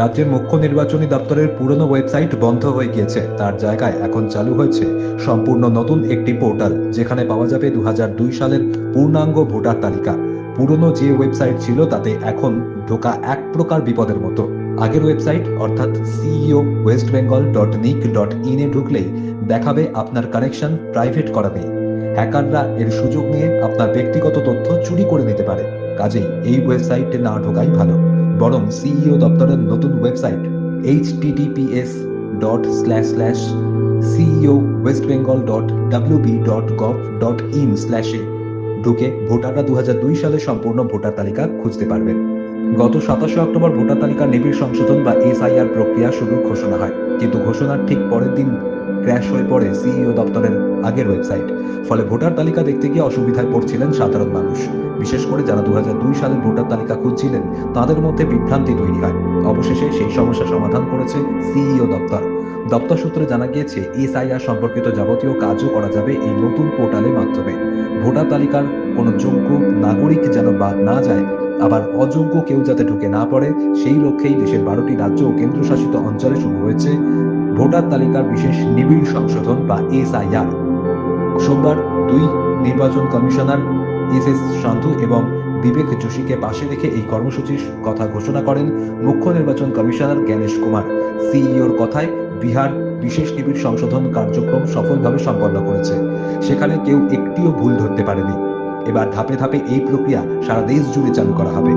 রাজ্যের মুখ্য নির্বাচনী দপ্তরের পুরনো ওয়েবসাইট বন্ধ হয়ে গিয়েছে। তার জায়গায় এখন চালু হয়েছে সম্পূর্ণ নতুন একটি পোর্টাল, যেখানে পাওয়া যাবে দু হাজার দুই সালের পূর্ণাঙ্গ ভোটার তালিকা। পুরনো যে ওয়েবসাইট ছিল, তাতে এখন ঢোকা এক প্রকার বিপদের মতো। আগের ওয়েবসাইট, অর্থাৎ CEO West Bengal dot NIC dot ইনে ঢুকলেই দেখাবে আপনার কানেকশন প্রাইভেট করা নেই। হ্যাকাররা এর সুযোগ নিয়ে আপনার ব্যক্তিগত তথ্য চুরি করে নিতে পারে। কাজেই এই ওয়েবসাইটে না ঢোকাই ভালো। বরং সিইও দপ্তরের নতুন website H TTPS dot slash slash CEO West Bengal dot WB dot gov dot in স্ল্যাশে ঢুকে ভোটাররা দু দুই সালে সম্পূর্ণ ভোটার তালিকা খুঁজতে পারবেন। গত সাতাশে অক্টোবর ভোটার তালিকা নিবিড় সংশোধন বা এসআইআর প্রক্রিয়া শুরুর ঘোষণা হয়। কিন্তু ঘোষণার ঠিক পরের দিন ক্র্যাশ হয়ে পড়ে সিইও দপ্তরের আগের ওয়েবসাইট। ফলে ভোটার তালিকা দেখতে গিয়ে অসুবিধায় পড়ছিলেন সাধারণ মানুষ। বিশেষ করে যারা দু সালের ভোটার তালিকা খুঁজছিলেন, তাদের মধ্যে বিভ্রান্তি তৈরি হয়। অবশেষে সেই সমস্যা সমাধান করেছে সিইও দপ্তর। দপ্তর সূত্রে জানা গিয়েছে, এসআইআর সম্পর্কিত যাবতীয় কাজও করা যাবে এই নতুন পোর্টালের মাধ্যমে। ভোটার তালিকার কোনো যোগ্য নাগরিক যেন বাদ না যায়, আবার অযোগ্য কেউ যাতে ঢুকে না পড়ে, সেই লক্ষ্যেই দেশের বারোটি রাজ্য ও কেন্দ্রশাসিত অঞ্চলে শুরু হয়েছে ভোটার তালিকার বিশেষ নিবিড় সংশোধন বা এসআইআর। সোমবার দুই নির্বাচন কমিশনার এস এস সান্ধু এবং বিবেক যোশীকে পাশে রেখে এই কর্মসূচির কথা ঘোষণা করেন মুখ্য নির্বাচন কমিশনার জ্ঞানেশ কুমার। সিইওর কথায় বিহার বিশেষ নিবিড় সংশোধন কার্যক্রম সফলভাবে সম্পন্ন করেছে। সেখানে কেউ একটিও ভুল ধরতে পারেনি। এবার ধাপে ধাপে এই প্রক্রিয়া সারা দেশ জুড়ে চালু করা হবে।